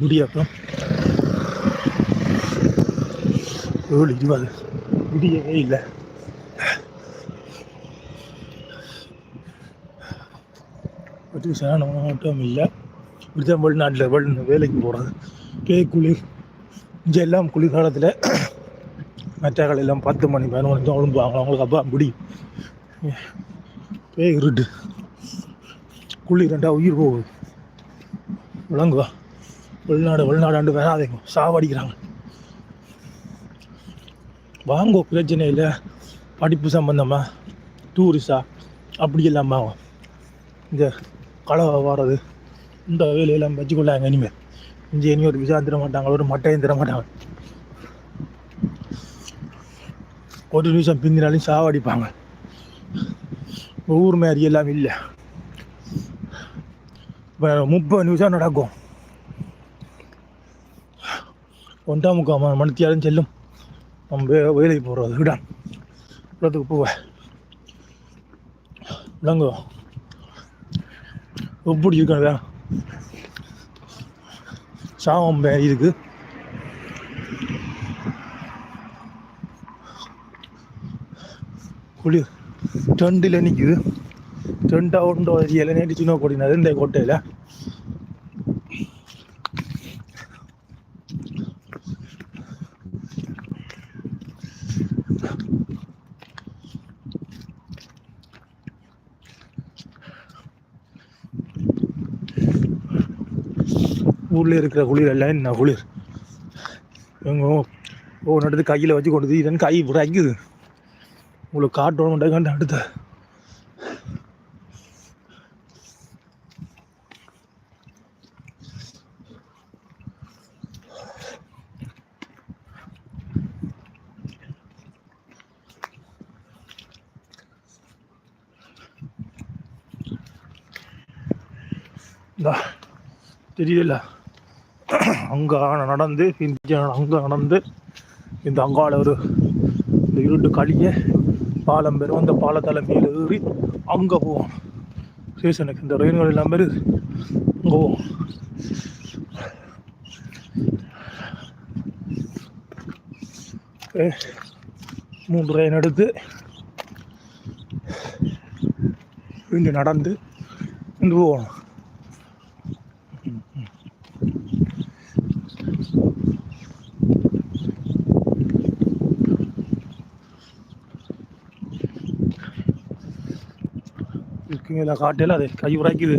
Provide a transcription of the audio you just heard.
முடியாக்கம் ஏழு இருபது. முடியவே இல்லை. பற்றி சேனம் மட்டும் இல்லை. இப்படிதான் வெளிநாட்டில் வெளி வேலைக்கு போகிறது கே குளிர் இங்கே எல்லாம் குளிர்காலத்தில் மற்றாக்கள் எல்லாம் பத்து மணி பதினொன்று மணி தான் விழும்புவாங்க அவங்களுக்கு அப்பா முடியும் பே இருட்டு. குளிர் ரெண்டா உயிர் போகுது. விளங்குவா வெளிநாடு வெளிநாடாண்டு வராதைங்க. சாவடிக்கிறாங்க. வாங்கோ பிரச்சனை இல்லை. படிப்பு சம்மந்தமாக டூரிஸ்டா அப்படி எல்லாம் வாங்க இந்த களவை வர்றது இந்த வேலையெல்லாம் வச்சுக்கொள்ளாங்க இனிமேல் இங்கே இனி ஒரு விசா தர மாட்டாங்க ஒரு மட்டையும் தர மாட்டாங்க. ஒரு நிமிஷம் பிந்தினாலும் சாவடிப்பாங்க. ஊர் மாதிரி எல்லாம் இல்லை. இப்போ முப்பது நிமிஷம் நடக்கும் ஒன்றா முக்கால் மணித்தியாலும் செல்லும். நம்ம வேலைக்கு போகிறது விடான் இடத்துக்கு போவேன் விளங்கோ. எப்படி இருக்காங்க சாவம் இருக்கு. குளிர் ரெண்டில் நிற்குது ரெண்டா உண்டோ ஏரியாவில் நேற்று சின்ன கொடினது இந்த கோட்டையில். ஊரில் இருக்கிற குளிர் எல்லாம் என்ன குளிர்? எங்க ஓ நடந்து கையில் வச்சு கொண்டு போய் இதன் கை விடாக்குது உங்களுக்கு காட்டணும் கண்டு அடுத்த இந்தா தெரியல அங்கே நடந்து இங்கே அங்கே நடந்து இந்த அங்கால ஒரு இந்த இருட்டு களியை பாலம் பெறும். அந்த பாலத்தால் மேலே ஏறி அங்கே போவோம். ஸ்டேஷனுக்கு இந்த ரயில்கள் எல்லாம் பேர் அங்கே போவோம். மூன்று ரயின் எடுத்து இங்கே நடந்து இங்கே போவோம். இருக்குங்க. காட்டையில் அது கை உரைக்குது